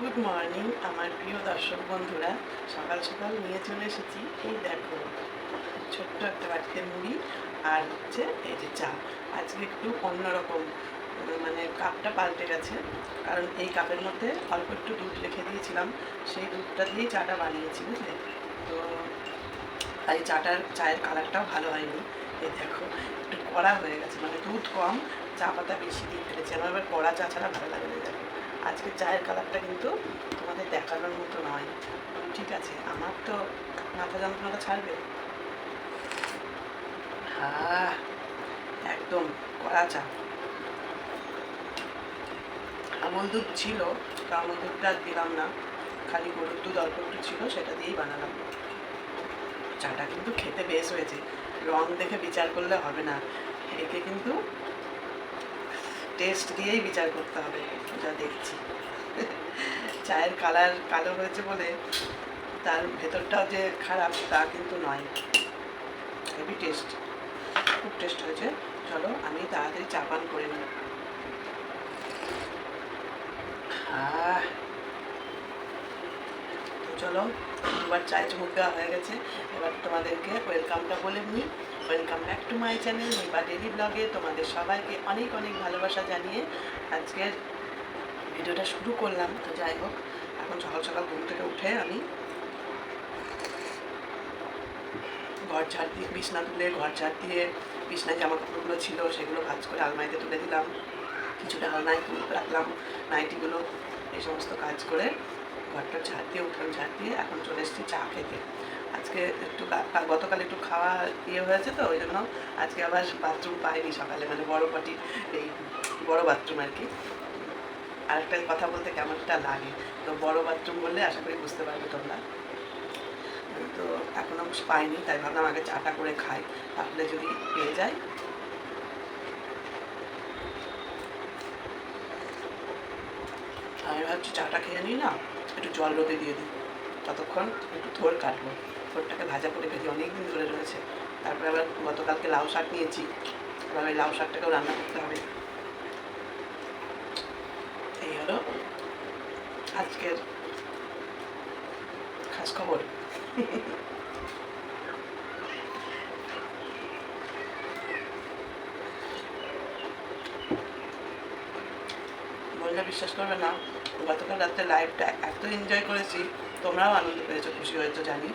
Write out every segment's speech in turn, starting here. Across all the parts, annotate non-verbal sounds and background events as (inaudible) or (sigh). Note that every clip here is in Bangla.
গুড মর্নিং, আমার প্রিয় দর্শক বন্ধুরা। সকাল সকাল নিয়ে চলে এসেছি এই দেখো, ছোট্ট একটা বাড়িতে মুড়ি আর হচ্ছে এই যে চা। আজকে একটু অন্যরকম মানে কাপটা পাল্টে গেছে, কারণ এই কাপের মধ্যে অল্প একটু দুধ রেখে দিয়েছিলাম, সেই দুধটা দিয়েই চাটা বানিয়েছি, বুঝলে? তো তাই চাটার, চায়ের কালারটাও ভালো হয়নি। এই দেখো, একটু কড়া হয়ে গেছে মানে দুধ কম, চা পাতা বেশি দিয়ে ফেলেছি। আমার এবার কড়া চা ছাড়া ভালো লাগে না দেখো। আজকে চায়ের কালারটা কিন্তু তোমাদের দেখানোর মতো নয়। ঠিক আছে, আমার তো মাথা যন্ত্রণাটা ছাড়বে। হ্যাঁ একদম কড়া চা। আমল দুধ ছিল, তো আমল দুধটা দিলাম না। খালি গরুর দুধ অল্প একটু ছিল, সেটা দিয়েই বানালাম। চাটা কিন্তু খেতে বেশ হয়েছে। রং দেখে বিচার করলে হবে না। একে কিন্তু টেস্ট দিয়েই বিচার করতে হবে, যা দেখছি। চায়ের কালার কালো হয়েছে বলে তার ভেতরটাও যে খারাপ, তা কিন্তু নয়। হেভি টেস্ট খুব টেস্ট হয়েছে। চলো, আমি তাড়াতাড়ি চা পান করে নিই। তো চলো, দুবার চায় চুমুক দেওয়া হয়ে গেছে। এবার তোমাদেরকে ওয়েলকামটা বলে নিই। Welcome back to my channel Nipa daily ব্লগে তোমাদের সবাইকে অনেক অনেক ভালোবাসা জানিয়ে আজকের ভিডিওটা শুরু করলাম। তো যাই হোক, এখন সকাল সকাল ঘুম থেকে উঠে আমি ঘর ঝাড় দিয়ে, বিছনা তুলে, ঘর ঝাড় দিয়ে বিছনায় জামা কাপড়গুলো ছিল, সেগুলো ভাজ করে আলমারিতে তুলে দিলাম। কিছুটা তুলে রাখলাম, নাইটিগুলো, এই সমস্ত কাজ করে ঘরটা ঝাড় দিয়ে, উঠান ঝাড় দিয়ে এখন চলে এসেছি চা খেতে। আজকে একটু গতকাল একটু খাওয়া ইয়ে হয়েছে তো, ওই জন্য আজকে আবার বাথরুম পাইনি সকালে মানে বড় পাটি এই বড় বাথরুম আর কি। আর একটা কথা বলতে কেমনটা লাগে? তো বড় বাথরুম বললে আশা করি বুঝতে পারবে তোমরা। তো এখনও পাইনি, তাই ভাবলাম আগে চাটা করে খাই, তাহলে যদি পেয়ে যাই। আমি ভাবছি চাটা খেয়ে নিই না, একটু জল রোদে দিয়ে দিই, ততক্ষণ একটু থোর কাটবো। থোরটাকে ভাজা করে অনেক দিন ধরে রয়েছে। তারপরে আবার গতকালকে লাউ শাক নিয়েছি। এবার ওই লাউ শাকটাকেও রান্না করতে হবে। এই হলো আজকের খাস খবর। বিশ্বাস করবে না, গতকাল রাত্রে লাইভটা এত এনজয় করেছি, তোমরাও আনন্দ পেয়েছ, খুশি হয়েছো, জানি।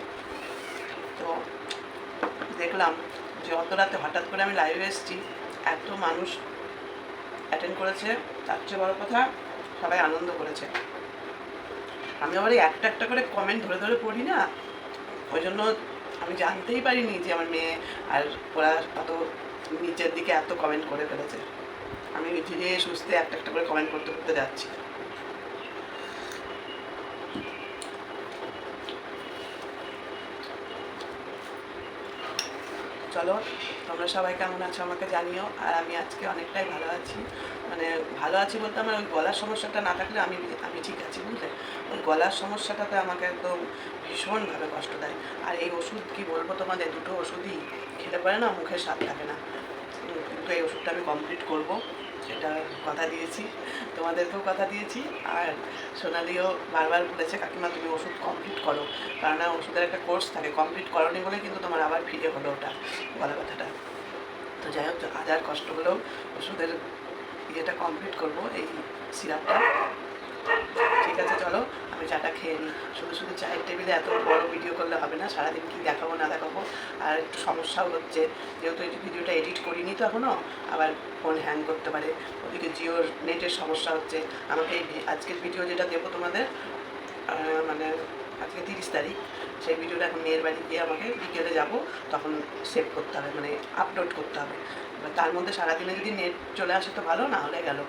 দেখলাম যে অত রাতে হঠাৎ করে আমি লাইভে এসেছি, এত মানুষ অ্যাটেন্ড করেছে, তার চেয়ে বড় কথা সবাই আনন্দ করেছে। আমি আবার এই একটা একটা করে কমেন্ট ধরে ধরে পড়ি না, ওই জন্য আমি জানতেই পারিনি যে আমার মেয়ে আর ওরা অত নিচের দিকে এত কমেন্ট করে ফেলেছে। আমি ধীরে সুস্থে একটা একটা করে কমেন্ট করতে করতে যাচ্ছি। চলো, তোমরা সবাই কেমন আছো আমাকে জানিও। আর আমি আজকে অনেকটাই ভালো আছি। মানে ভালো আছি বলতে আমার ওই গলার সমস্যাটা না থাকলে আমি আমি ঠিক আছি, বুঝলে? ওই গলার সমস্যাটাতে আমাকে একদম ভীষণভাবে কষ্ট দেয়। আর এই ওষুধ কি বলব তোমাদের, দুটো ওষুধই খেতে পারে না মুখের স্বাদ থাকে না। কিন্তু এই ওষুধটা আমি কমপ্লিট করব সেটা কথা দিয়েছি। তোমাদেরকেও কথা দিয়েছি। আর সোনালিও বারবার বলেছে, কাকিমা, তুমি ওষুধ কমপ্লিট করো। কারণ ওষুধের একটা কোর্স থাকে কমপ্লিট করনি বলে কিন্তু তোমার আবার ফিরে হলো ওটা গলা কথাটা। তো যাই হোক হাজার কষ্ট হলেও ওষুধের ইয়েটা কমপ্লিট করব, এই সিরাপটা ঠিক আছে, চলো। আমি চাটা খেয়ে নিই। শুধু শুধু চায়ের টেবিলে এত বড় ভিডিও করলে হবে না, সারাদিন কি দেখাবো, না দেখাবো। আর একটু সমস্যাও হচ্ছে, যেহেতু এই ভিডিওটা এডিট করিনি তো এখনও আবার ফোন হ্যাং করতে পারে। ওদিকে জিওর নেটের সমস্যা হচ্ছে। আমাকে এই আজকের ভিডিও যেটা দেবো তোমাদের মানে আজকে তিরিশ তারিখ, সেই ভিডিওটা এখন মেয়ের বাড়ি গিয়ে আমাকে বিকেলে যাব, তখন সেভ করতে হবে মানে আপলোড করতে হবে। এবার তার মধ্যে সারাদিনে যদি নেট চলে আসে তো ভালো, না হলে গেল।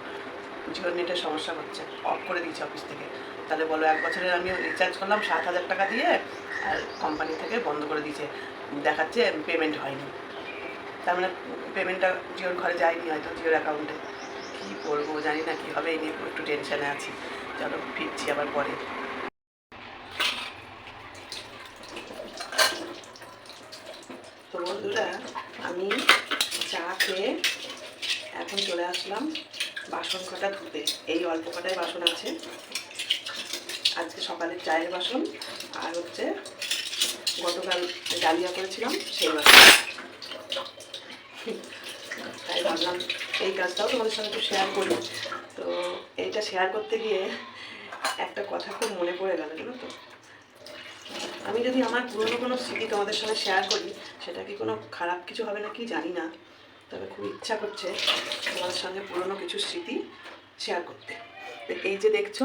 জিওর নেটের সমস্যা হচ্ছে অফ করে দিয়েছে অফিস থেকে। তাহলে বলো, এক বছরের আমি রিচার্জ করলাম সাত হাজার টাকা দিয়ে আর কোম্পানি থেকে বন্ধ করে দিয়েছে। দেখাচ্ছে পেমেন্ট হয়নি। তার মানে পেমেন্টটা জিওর ঘরে যায়নি হয়তো, জিওর অ্যাকাউন্টে কী করব জানি না কী হবে, এই নিয়ে একটু টেনশানে আছি। চলো, ফিরছি আবার পরে। তো বন্ধুরা, আমি চা খেয়ে এখন চলে আসলাম বাসন কটা ধুতে। এই অল্প কটাই বাসন আছে। আজকে সকালের চায়ের বাসন আর হচ্ছে গতকাল ডালিয়া করেছিলাম, সেই বাসন। তাই ভাবলাম এই কাজটাও তোমাদের সঙ্গে একটু শেয়ার করি। তো এইটা শেয়ার করতে গিয়ে একটা কথা খুব মনে পড়ে গেল, জানো তো? আমি যদি আমার পুরনো কোনো স্মৃতি তোমাদের সঙ্গে শেয়ার করি, সেটা কি কোনো খারাপ কিছু হবে না কি জানি না। তবে খুব ইচ্ছা করছে তোমাদের সঙ্গে পুরনো কিছু স্মৃতি শেয়ার করতে। এই যে দেখছ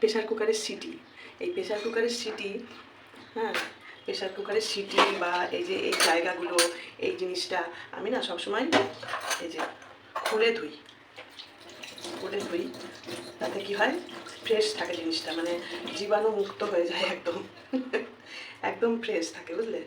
প্রেশার কুকারের সিটি এই প্রেশার কুকারের সিটি হ্যাঁ প্রেশার কুকারের সিটি বা এই যে এই জায়গাগুলো, এই জিনিসটা আমি না সবসময় এই যে খুলে ধুই। খুলে ধুই, তাতে কি হয়? ফ্রেশ থাকে জিনিসটা মানে জীবাণু মুক্ত হয়ে যায় একদম। (laughs) একদম ফ্রেশ থাকে, বুঝলে?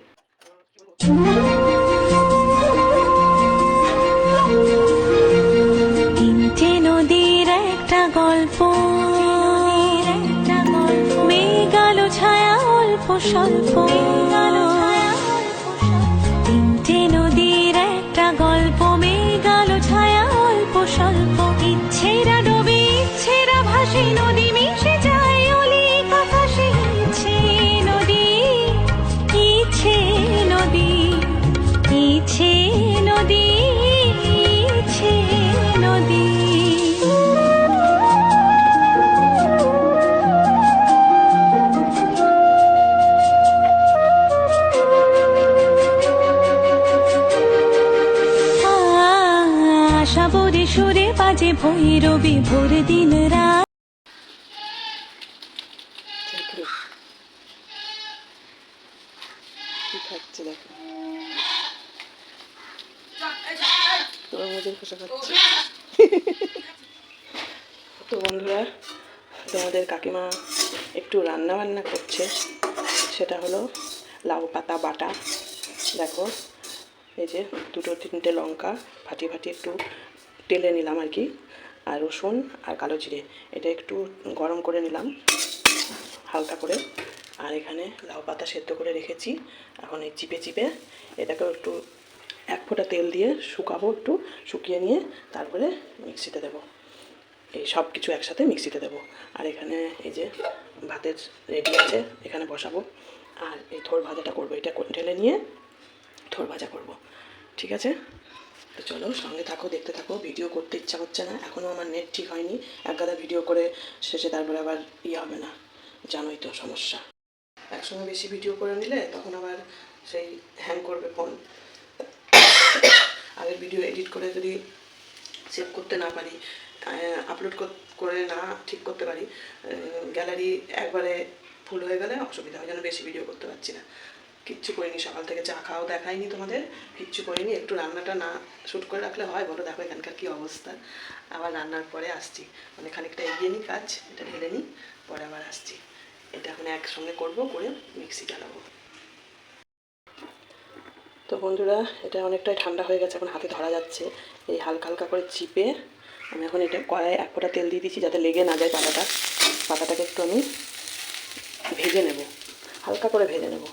ভোর দিন রাত খাচ্ছে দেখো তো বন্ধুরা, তোমাদের কাকিমা একটু রান্না বান্না করছে। সেটা হলো লাউ পাতা, বাটা। দেখো, এই যে দুটো তিনটে লঙ্কা ফাটিয়ে ফাটিয়ে একটু টেলে নিলাম আর কি। আর রসুন আর কালো জিরে। এটা একটু গরম করে নিলাম, হালকা করে। আর এখানে লাউ পাতা সেদ্ধ করে রেখেছি। এখন এই চিপে চিপে এটাকে একটু এক ফোঁটা তেল দিয়ে শুকাবো একটু, শুকিয়ে নিয়ে তারপরে মিক্সিতে দেবো। এই সব কিছু একসাথে মিক্সিতে দেবো। আর এখানে এই যে ভাতের রেডি আছে, এখানে বসাবো। আর এই থোর ভাজাটা করব, এটা ঢেলে নিয়ে থোর ভাজা করব। ঠিক আছে? তো চলো, সঙ্গে থাকো, দেখতে থাকো ভিডিও করতে ইচ্ছা করছে না এখনও আমার নেট ঠিক হয়নি, এক গাদা ভিডিও করে শেষে তারপরে আবার ইয়ে হবে না, জানোই তো সমস্যা। একসঙ্গে বেশি ভিডিও করে নিলে তখন আবার সেই হ্যাং করবে ফোন আগের ভিডিও এডিট করে যদি সেভ করতে না পারি আপলোড করে না ঠিক করতে পারি গ্যালারি একবারে ফুল হয়ে গেলে অসুবিধা হয়, যেন বেশি ভিডিও করতে পারছি না। কিচ্ছু করিনি, সকাল থেকে চা খাওয়াও দেখাইনি তোমাদের, কিচ্ছু করিনি, একটু রান্নাটা না শ্যুট করে রাখলে হয়, বলো দেখো এখানকার কী অবস্থা। আবার রান্নার পরে আসছি মানে খানিকটা এগিয়ে নিই কাজ, এটা ঢেলে নিই, পরে আবার আসছি। এটা এখন একসঙ্গে করব করে মিক্সি চালাবো। তো বন্ধুরা, এটা অনেকটাই ঠান্ডা হয়ে গেছে, এখন হাতে ধরা যাচ্ছে। এই হালকা হালকা করে চিপে আমি এখন এটা কড়াই এক ফোঁটা তেল দিয়ে দিচ্ছি, যাতে লেগে না যায় পাতাটা। পাতাটাকে একটু আমি ভেজে নেব, হালকা করে ভেজে নেব।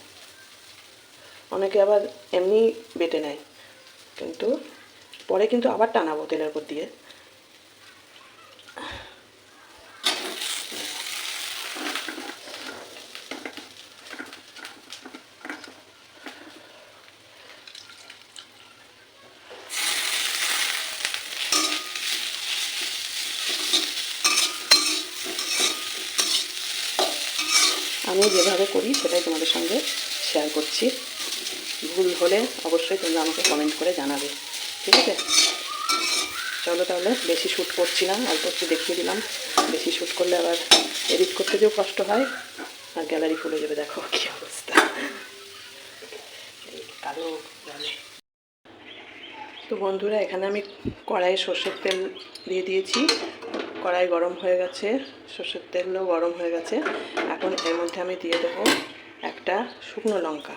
অনেকে আবার এমনি বেটে নেয়। কিন্তু পরে কিন্তু আবার টানাবো তেলের উপর দিয়ে। আমি যেভাবে করি সেটাই তোমাদের সঙ্গে শেয়ার করছি। ভুল হলে অবশ্যই তোমরা আমাকে কমেন্ট করে জানাবে। ঠিক আছে? চলো তাহলে, বেশি শ্যুট করছি না, অল্প একটু দেখিয়ে দিলাম। বেশি শ্যুট করলে আবার এডিট করতে যেও কষ্ট হয়। আর গ্যালারি ফুলে যাবে, দেখো কী অবস্থা। কালো তো বন্ধুরা, এখানে আমি কড়াইয়ে সর্ষের তেল দিয়ে দিয়েছি। কড়াই গরম হয়ে গেছে, সর্ষের তেলও গরম হয়ে গেছে। এখন এর মধ্যে আমি দিয়ে দেবো একটা শুকনো লঙ্কা।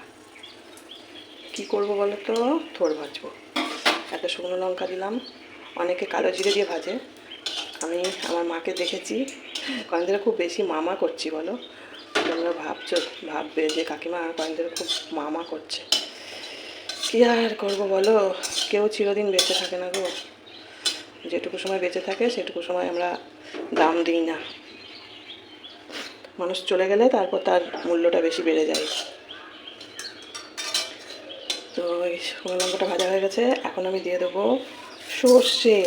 কি করব বলো তো? থোড় ভাজবো। একটা শুকনো লঙ্কা দিলাম। অনেকে কালো জিরে দিয়ে ভাজে। আমি আমার মাকে দেখেছি। কয়েক দিনে খুব বেশি মামা করছি বলো। তোমরা ভাবছ, ভাববে যে কাকিমা কয়েক দিনে খুব মামা করছে। কী আর করব বলো? কেউ চিরদিন বেঁচে থাকে না গো। যেটুকু সময় বেঁচে থাকে, সেটুকু সময় আমরা দাম দিই না। মানুষ চলে গেলে তারপর তার মূল্যটা বেশি বেড়ে যায়। এই শুকনো লঙ্কাটা ভাজা হয়ে গেছে। এখন আমি দিয়ে দেবো সর্ষে।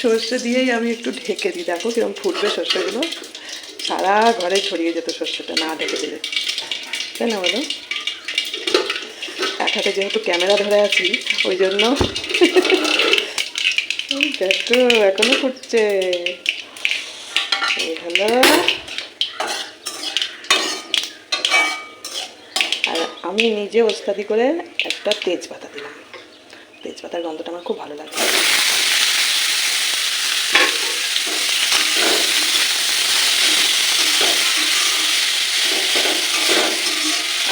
সর্ষে দিয়েই আমি একটু ঢেকে দিই। দেখো কীরকম ফুটবে সর্ষেগুলো। সারা ঘরে ছড়িয়ে যেত সর্ষেটা, না ঢেকে দিলে। তাই না বলো? এক হাতে যেহেতু ক্যামেরা ধরে আছি, ওই জন্য দেখো, এখনও ফুটছে আর আমি নিজে ওস্তাদি করে একটা তেজপাতা দিলাম। তেজপাতার গন্ধটা আমার খুব ভালো লাগে।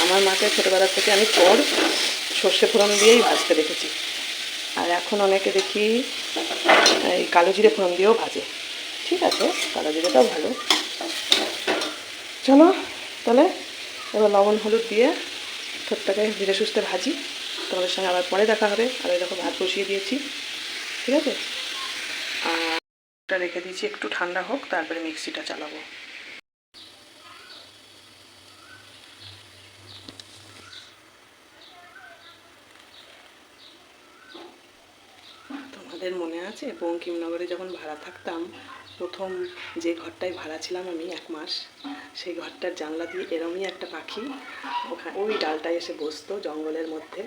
আমার মাকে ছোটোবেলা থেকে আমি পর সর্ষে ফোড়ন দিয়েই ভাজতে দেখেছি। আর এখন অনেকে দেখি এই কালো জিরে ফোড়ন দিয়েও ভাজে। ঠিক আছে, কালো জিরেটাও ভালো। চলো, তাহলে এবার লবণ হলুদ দিয়ে ঠোঁটটাকে ধীরে সুস্থে ভাজি। তোমাদের সঙ্গে আবার পরে দেখা হবে। আর এরকম ভাত বসিয়ে দিয়েছি। ঠিক আছে? আর রেখে দিয়েছি একটু ঠান্ডা হোক, তারপরে মিক্সিটা চালাবো। তোমাদের মনে আছে বঙ্কিমনগরে যখন ভাড়া থাকতাম প্রথম যে ঘরটায় ভাড়া ছিলাম আমি এক মাস, সেই ঘরটার জানলা দিয়ে এরমই একটা পাখি ওখানে ওই ডালটায় এসে বসতো জঙ্গলের মধ্যে।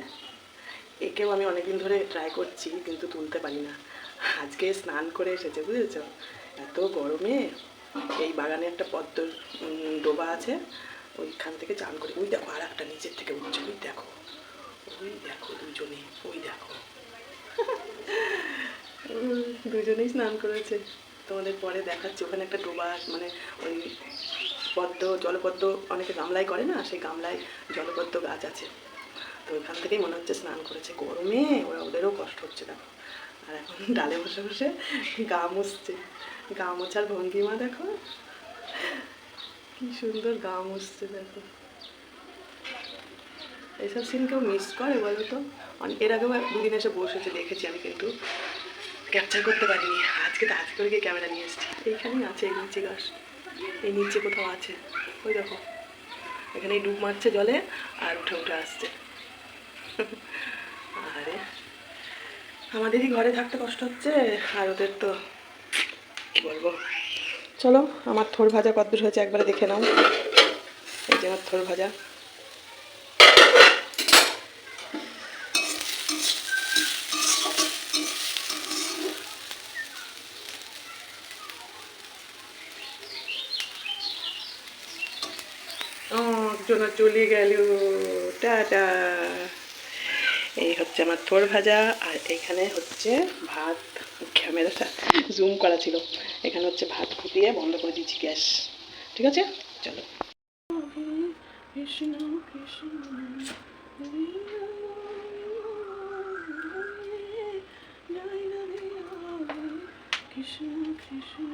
একেও আমি অনেকদিন ধরে ট্রাই করছি, কিন্তু তুলতে পারি না। আজকে স্নান করে এসেছে, বুঝেছ? এত গরমে এই বাগানে একটা পদ্ম ডোবা আছে, ওইখান থেকে চান করে। ওই দেখো আর একটা নিচের থেকে উঠছে, ওই দেখো ওই দেখো দুজনে, ওই দেখো। (laughs) দুজনেই স্নান করেছে। তোমাদের পরে দেখাচ্ছি। ওখানে একটা ডোবা মানে ওই পদ্ম, জলপদ্ম অনেকে গামলায় করে না? সেই গামলায় জলপদ্ম গাছ আছে। তো ওখান থেকেই মনে হচ্ছে স্নান করেছে। গরমে ওরা ওদেরও কষ্ট হচ্ছে, দেখো। আর এখন (laughs) ডালে বসে বসে গা মুছছে। গা মোছার ভঙ্গিমা দেখো। কি সুন্দর গা মুছছে, দেখো। এইসব সিন কেউ মিস করে বলো তো? অনেক এর আগেও দুদিন এসে বসেছে, দেখেছি আমি কিন্তু। ক্যাপচার করতে পারিনি। আজকে তাড়াতাড়ি করে গিয়ে ক্যামেরা নিয়ে এসেছি। এইখানেই আছে এই নিচে গাছ এই নিচে কোথাও আছে। ওই দেখো। এখানে ডুব মারছে জলে আর উঠে উঠে আসছে। আরে। আমাদেরই ঘরে থাকতে কষ্ট হচ্ছে? আর ওদের তো বলব? চলো, আমার থোর ভাজা কদ্দূর হয়েছে, একবারে দেখে নাও। এই যে আমার থোর ভাজা। জন্য চলে গেল টাটা এই হচ্ছে আমার থোর ভাজা আর এখানে হচ্ছে ভাত ক্যামেরাটা জুম করা ছিল এখানে হচ্ছে ভাত ফুটিয়ে বন্ধ করে দিচ্ছি গ্যাস ঠিক আছে চলো কৃষ্ণ কৃষ্ণ কৃষ্ণ কৃষ্ণ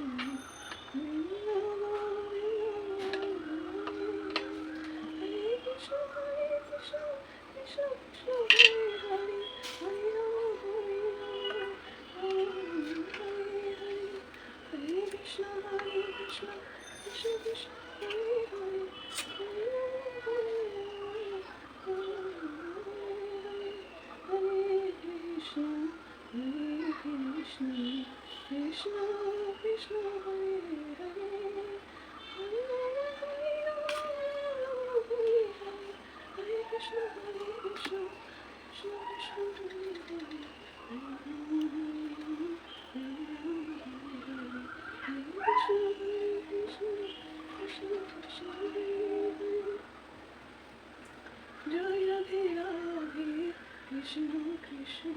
Krishna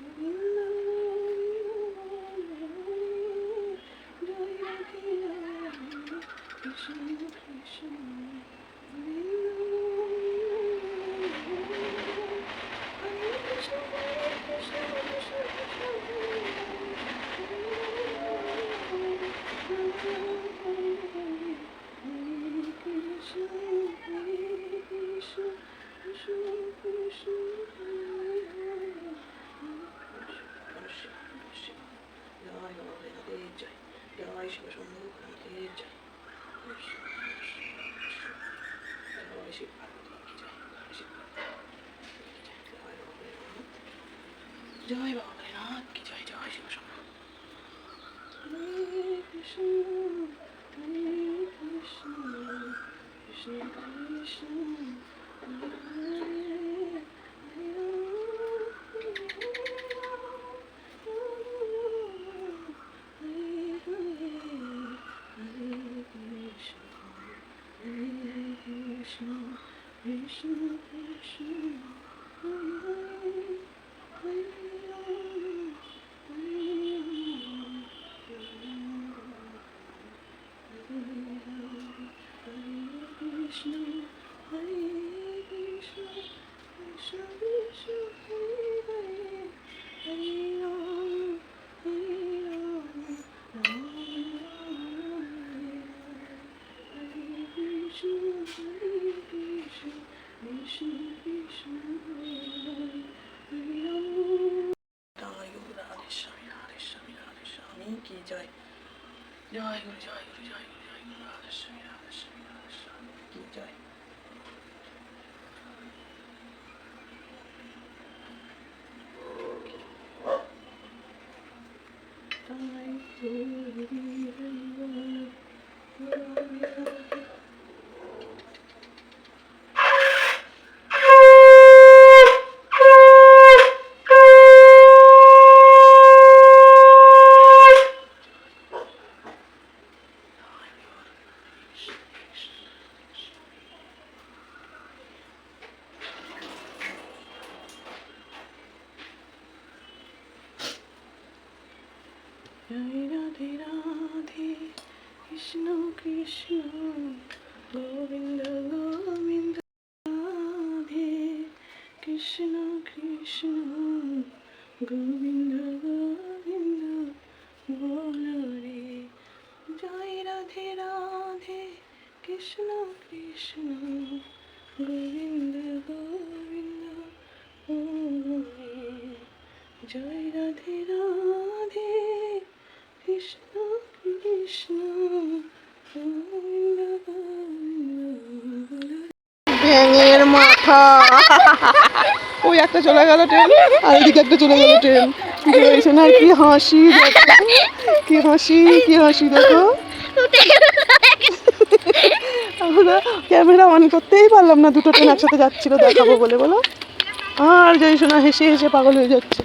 Krishna, শম্ভু হরে কৃষ্ণ হরে কৃষ্ণ কৃষ্ণ কৃষ্ণ হরে হরে জয়। জয় গুরু জয় গুরু জয় গুরু জয় গুরু। কি জয় তাই তো জয় রাধে রাধে কৃষ্ণ কৃষ্ণ গোবিন্দ গোবিন্দ রাধে কৃষ্ণ কৃষ্ণ গোবিন্দ ভেঙের মাথা। (laughs) ওই একটা চলে গেল ট্রেন আর এদিকে একটা চলে গেল ট্রেন। সোনার কি হাসি কি হাসি কি হাসি দেখো। আমরা ক্যামেরা অন করতেই পারলাম না দুটো ট্রেন একসাথে যাচ্ছিল দেখাবো বলে বলো। আর জয় সোনা হেসে হেসে পাগল হয়ে যাচ্ছে।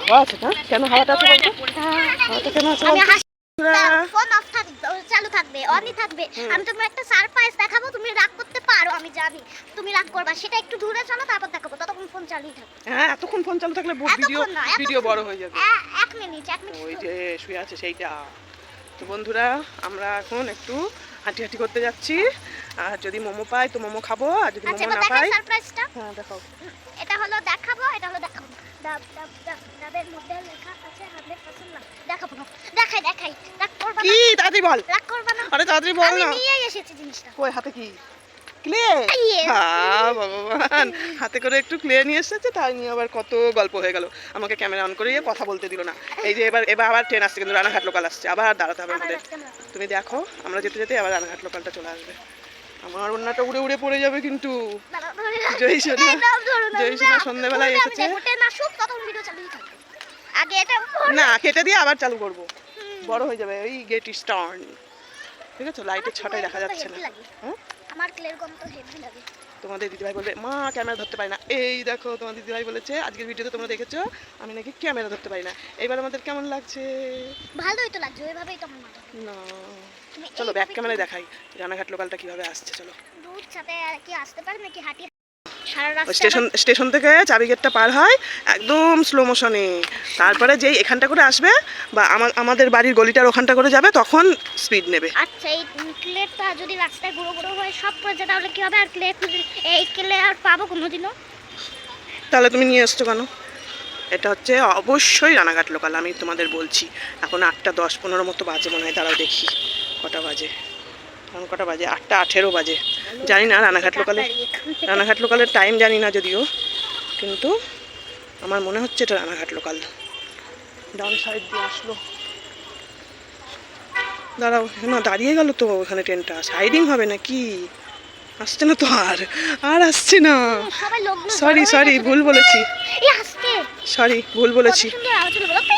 হাওয়া আছে না? কেন হাওয়াটা আছে বলতো হাওয়াটা কেন আছে বন্ধুরা, ফোন অফ থাকবে চালু থাকবে অনই থাকবে। আমি তোমার একটা সারপ্রাইজ দেখাবো তুমি রাগ করতে পারো আমি জানি। তুমি রাগ করবা সেটা একটু দূরে চলো তারপর দেখাবো। ততক্ষণ ফোন চালুই থাকবে হ্যাঁ এতক্ষণ ফোন চালু থাকলে ভিডিও ভিডিও বড় হয়ে যাবে। এক মিনিট এক মিনিট ওই যে শুয়ে আছে সেইটা। তো বন্ধুরা আমরা এখন একটু হাঁটি হাঁটি করতে যাচ্ছি। আর যদি মোমো পাই তো মোমো খাব আর যদি আচ্ছা মোমো না পাই হ্যাঁ দেখাও। এটা হলো দেখাবো এটা হলো দেখাবো। ডাব ডাব ডাব ডাবের মধ্যে লেখা আছে হান্ড্রেড পার্সেন্ট না। দেখাবো না দেখাই দেখাই। রাগ করবা কি? তাড়াতাড়ি বল। রাগ করবা না। আরে তাড়াতাড়ি বল আমি না। নিয়ে এসেছি জিনিসটা। কই হাতে কি? Clay Yes. হ্যাঁ ভগবান। হাতে করে একটু ক্লে নিয়ে এসেছে তাই নিয়ে আবার কত গল্প হয়ে গেল। আমাকে ক্যামেরা অন করে কথা বলতে দিল না। এই যে এবার এবার আবার ট্রেন আসছে কিন্তু রানাঘাট লোকাল আসছে। আবার দাঁড়াতে হবে আমাদের। তুমি দেখো আমরা যেতে যেতে আবার রানাঘাট লোকালটা চলে আসবে। আমার ওড়নাটা উড়ে উড়ে পড়ে যাবে কিন্তু। জয় সোনা। জয় সোনা। সন্ধ্যেবেলায় এসেছে। না কেটে দিয়ে আবার চালু করব। বড় হয়ে যাবে ওই গেট স্টার্ন ঠিক আছে? লাইটের ছটায় দেখা যাচ্ছে না। হ্যাঁ? আমার ক্লের তো হেভি লাগে। তোমাদের দিদিভাই বলবে মা ক্যামেরা ধরতে পারি না। এই দেখো তোমার দিদিভাই বলেছে আজকের ভিডিওতে তোমরা দেখেছ আমি নাকি ক্যামেরা ধরতে পারি না। এবার আমাদের কেমন লাগছে? ভালোই তো লাগছে ওইভাবেই তো আমার না। চলো ব্যাক ক্যামেরায় দেখাই রানাঘাট লোকালটা কীভাবে আসছে চলো। দুধ সাথে আর কি আসতে পারে নাকি হাঁটি স্টেশন স্টেশন থেকে চাবি গেটটা পার হয় একদম স্লো মোশনে তারপরে যেই এখানটা করে আসবে বা আমা- আমাদের বাড়ির গলিটার ওখানটা করে যাবে তখন স্পিড নেবে। আচ্ছা এই ক্লেটা যদি রাস্তায় গুঁড়ো গুঁড়ো হয়ে সব পড়ে যায় তাহলে কি হবে? আর ক্লে এই ক্লে আর পাবো কোনোদিনও? তাহলে তুমি নিয়ে এসছো কেন? এটা হচ্ছে অবশ্যই রানাঘাট লোকাল আমি তোমাদের বলছি। এখন আটটা দশ পনেরো মতো বাজে মনে হয় দাঁড়াও দেখি কটা বাজে। এখন কটা বাজে? আটটা আঠেরো বাজে। জানি না রানাঘাট লোকালে রানাঘাট লোকালের টাইম জানি না যদিও কিন্তু আমার মনে হচ্ছে এটা রানাঘাট লোকাল। ডান সাইড দিয়ে আসলো। দাঁড়াও না দাঁড়িয়ে গেল তো ওখানে ট্রেনটা সাইডিং হবে না কি? আসছে না তো আর। আর আসছে না। সরি সরি ভুল বলেছি। সরি ভুল বলেছি?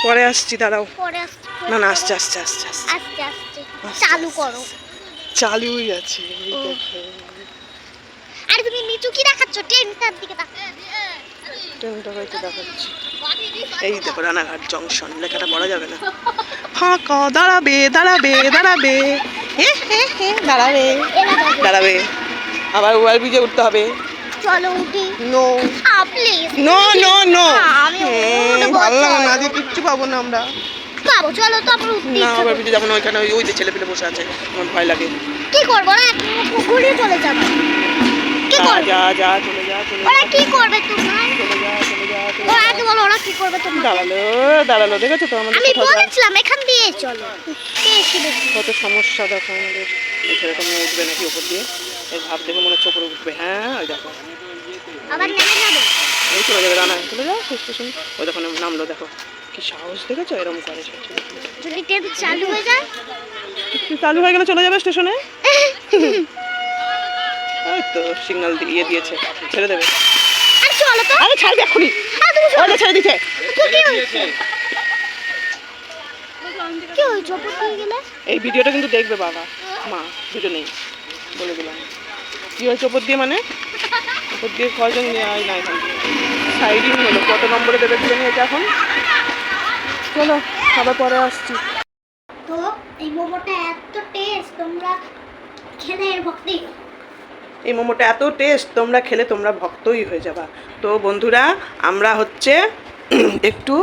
পরে আসছি দাঁড়াও। না না আসছে আসছে। আসছে আসছে। চালু করো। চালুই আছে আরে তুমি নিচু কি দেখাচ্ছ? ট্রেনটার দিকে ট্রেনটা হয়তো দেখাচ্ছি। এই দেখো রানাঘাট জংশন লেখাটা পড়া যাবে না। ফাঁকা দাঁড়াবে দাঁড়াবে দাঁড়াবে। হে হে হে দাঁড়াবে। দাঁড়াবে। আবার ওয়ার ব্রিজে উঠতে হবে। চলো উঠি। No please no no no আমি ভালো লাগে না। আজকে কিচ্ছু পাবো না আমরা। পাবো চলো তো আমরা উঠতে না ওভার যাব না ওইখানে ওই- ওই যে ছেলে পেলে বসে আছে আমার ভয় লাগে। কি করব না পুকুরে চলে যাব। কি করবে? যা যা চলে যা চলে ওরা কি করবে তোমার? চলে যা চলে যা ওরা আগে বলো ওরা কি করবে তোমার দাঁড়াল দাঁড়াল দেখেছ তো আমাদের আমি বলেছিলাম এখান দিয়ে চলো। কত সমস্যা দেখো আমাদের। সেরকম উঠবে নাকি ওপর দিয়ে? এই ভাব দেখে মনে হচ্ছে ওপরে উঠবে। হ্যাঁ ওই দেখো। আবার নেমে যাবে? এই চলে যাবে রানা। চলে যাও স্টেশন ওই দেখো নামলো দেখো। কি সাহস দেখেছ এরকম করে। যদি ট্রেন চালু হয়ে যায়? চালু হয়ে গেলে চলে যাবে স্টেশনে? (laughs) ওই তো সিগন্যাল দিয়ে দিয়েছে ছেড়ে দেবে। আর চলো তো। আরে ছাড়বে এক্ষুনি। ওটা ছেড়ে দিচ্ছে এই ভিডিওটা কিন্তু দেখবে বাবা। মা দুজনেই। বলে দিলাম। কি হয়েছে ওপর দিয়ে মানে? ওপর দিয়ে কয়জন নিয়ে আয় না এখান থেকে? সাইডিং হলো। কত নম্বরে দেবে জানি এটা এখন? চলো আবার পরে আসছি। তো এই মোমোটা এত টেস্ট তোমরা খেলে ভক্তি এই মোমোটা এত টেস্ট তোমরা খেলে তোমরা ভক্তই হয়ে যাবা। তো বন্ধুরা আমরা হচ্ছে (clears throat) একটু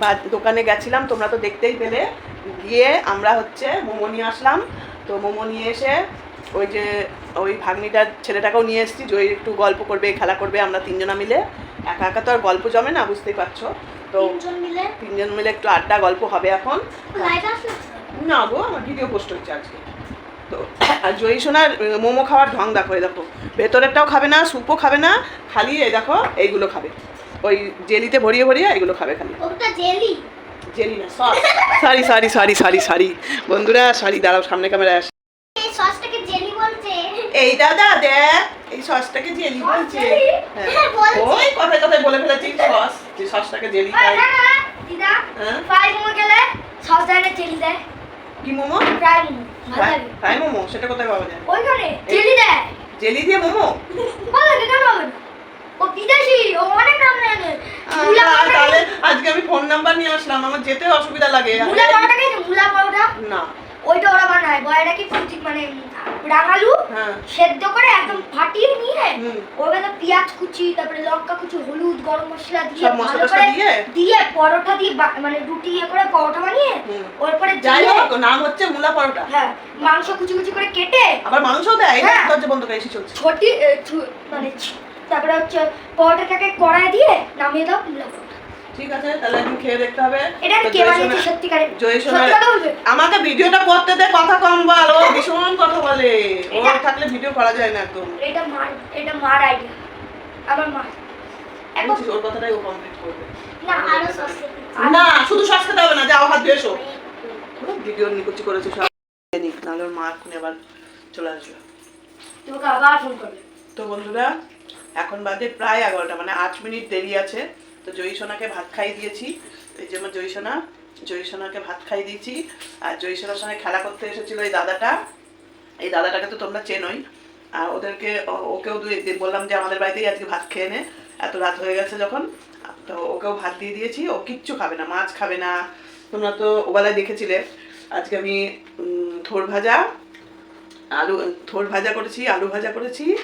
বা দোকানে গেছিলাম তোমরা তো দেখতেই পেলে। গিয়ে আমরা হচ্ছে মোমো নিয়ে আসলাম। তো মোমো নিয়ে এসে ওই যে ওই ভাগ্নিটার ছেলেটাকেও নিয়ে এসেছি যে ওই একটু গল্প করবে খেলা করবে আমরা তিনজনা মিলে। একা একা তো আর গল্প জমে না বুঝতেই পারছ? তো তিনজন মিলে? একটু আড্ডা গল্প হবে এখন। না গো আমার ভিডিও পোস্ট হচ্ছে আজকে। তো আর জয়ী সোনার মোমো খাওয়ার ঢং দেখো এই দেখো। ভেতরেরটাও খাবে না স্যুপও খাবে না খালি এই দেখো এইগুলো খাবে। ওই জেলিতে ভরিয়ে ভরিয়ে এগুলো খাবে খালি। জেলি? জেলি না sorry sorry sorry sorry sorry বন্ধুরা সরি দাঁড়াও সামনে ক্যামেরায় আসে। এই দাদা দেখ এই সসটাকে জেলি বলছে হ্যাঁ। হ্যাঁ, বলছে। ওই কথায় কথায় বলে ফেলেছি সস যে সসটাকে জেলি খাই দিদা হ্যাঁ? ফ্রাই মোমো খেলে সস দেয় না জেলি দেয়। কি মোমো? ফ্রাই মোমো ফ্রাই মোমো সেটা কোথায় পাওয়া যায়? ওইখানে জেলি দেয়। জেলি দিয়ে মোমো? ভালো লাগে কেন হবে ও বিদেশি ও অনেক তাহলে আজকে আমি ফোন নাম্বার নিয়ে আসলাম আমার যেতে অসুবিধা লাগে। মুলা না। ওইটা ওরা বানায় বয়টা কি মানে রাঙালু হ্যাঁ সেদ্ধ করে একদম ফাটিয়ে নিয়ে ওর মধ্যে পেঁয়াজ কুচি তারপরে লঙ্কা কুচি হলুদ গরম মশলা দিয়ে ভালো করে দিয়ে? পরোটা দিয়ে মানে রুটি ইয়ে করে পরোটা বানিয়ে। ওর পরে যাই হোক নাম হচ্ছে মূলা পরোটা হ্যাঁ মাংস কুচি কুচি করে কেটে আবার মাংসও দেয় হ্যাঁ। দরজা বন্ধ করে এসে চলছে ছোটি মানে তারপরে হচ্ছে পরোটাটাকে কড়াই দিয়ে নামিয়ে দাও মুলা পরোটা ঠিক আছে তাহলে খেয়ে দেখতে হবে। আমাকে ভিডিওটা করতে দে কথা কম বল ও (laughs) ভীষণ কথা বলে। ও থাকলে ভিডিও করা যায় না এটা মার এটা মার আইডিয়া মার। এখন বুঝছিস, ওর কথাটাই ও কমপ্লিট করবে। না আরও না শুধু শ্বাস খেতে হবে না যাও হাত ধুয়ে এসো। ভিডিও নিকুচি করেছে সব। নিক নাহলে ওর মা এখন আবার চলে আসবে। তোমাকে আবার ফোন করবে। তো বন্ধুরা এখন বাজে প্রায় এগারোটা মানে আট মিনিট দেরি আছে। তো জয়ী সোনাকে ভাত খাইয়ে দিয়েছি। এই যে আমার জয়ী সোনা জয়ী সোনাকে ভাত খাইয়ে দিয়েছি। আর জয়ী সোনার সঙ্গে খেলা করতে এসেছিল এই দাদাটা। এই দাদাটাকে তো তোমরা চেনোই। আর ওদেরকে ওকেও দুই- দি- বললাম যে আমাদের বাড়িতেই আজকে ভাত খেয়ে নে। এত রাত হয়ে গেছে যখন। তো ওকেও ভাত দিয়ে দিয়েছি। ও কিচ্ছু খাবে না, মাছ খাবে না। তোমরা তো ওবেলায় দেখেছিলে। আজকে আমি থোর ভাজা, আলু, থোর ভাজা করেছি, আলু ভাজা করেছি।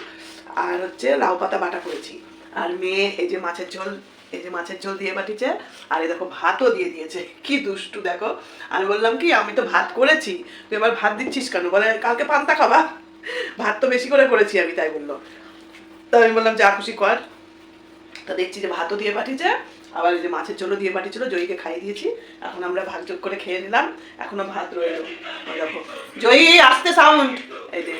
আর হচ্ছে লাউ পাতা বাটা করেছি। আর মেয়ে এই যে মাছের ঝোল এই যে মাছের ঝোল দিয়ে পাঠিয়েছে, আর এই দেখো ভাতও দিয়ে দিয়েছে। কি দুষ্টু, দেখো। আমি বললাম কি, আমি তো ভাত করেছি। তুই এবার ভাত দিচ্ছিস কেন? বলে, কালকে পান্তা খাবা। ভাত তো বেশি করে করেছি আমি, তাই বলল। তো আমি বললাম, যা খুশি কর। তা দেখছি যে ভাতও দিয়ে পাঠিয়েছে। আবার এই যে মাছের ঝোলও দিয়ে পাঠিয়েছিল জয়ীকে খাইয়ে দিয়েছি। এখন আমরা ভাগ যোগ করে খেয়ে নিলাম। এখনও ভাত রয়ে দেখো। জয়ী আসতে সাউন্ড এই যে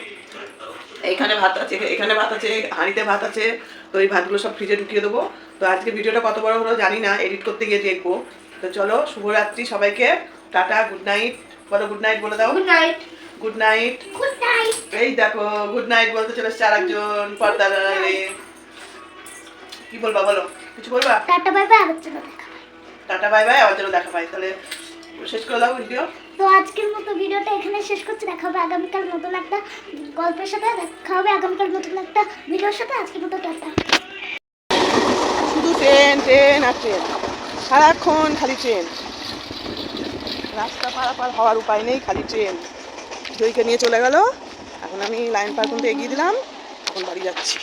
এইখানে ভাত আছে এখানে ভাত আছে হাঁড়িতে ভাত আছে। তো এই ভাতগুলো সব ফ্রিজে ঢুকিয়ে দেবো। তো আজকে ভিডিওটা কত বড় হলো জানি না এডিট করতে গিয়ে দেখব। তো চলো শুভরাত্রি সবাইকে। টাটা গুড নাইট বলো গুড নাইট বলে দাও। গুড নাইট গুড নাইট এই দেখো গুড নাইট বলতে চলে এসছে আর একজন পর্দার আড়ালে। কি বলবা বলো? কিছু বলবা? টাটা বাই বাই আবার চলো দেখা টাটা বাই বাই আবার যেন দেখা পাই তাহলে শেষ করে দাও ভিডিও তো আজকের মতো ভিডিওটা এখানে শেষ করছি। দেখা হবে আগামীকাল নতুন একটা গল্পের সাথে। দেখা হবে আগামীকাল নতুন একটা ভিডিওর সাথে। আজকের মতো টাটা। শুধু ট্রেন ট্রেন আর ট্রেন। সারাক্ষণ খালি ট্রেন। রাস্তা পারাপার হওয়ার উপায় নেই খালি ট্রেন। জয়কে নিয়ে চলে গেল। এখন আমি লাইন পার এগিয়ে দিলাম। এখন বাড়ি যাচ্ছি।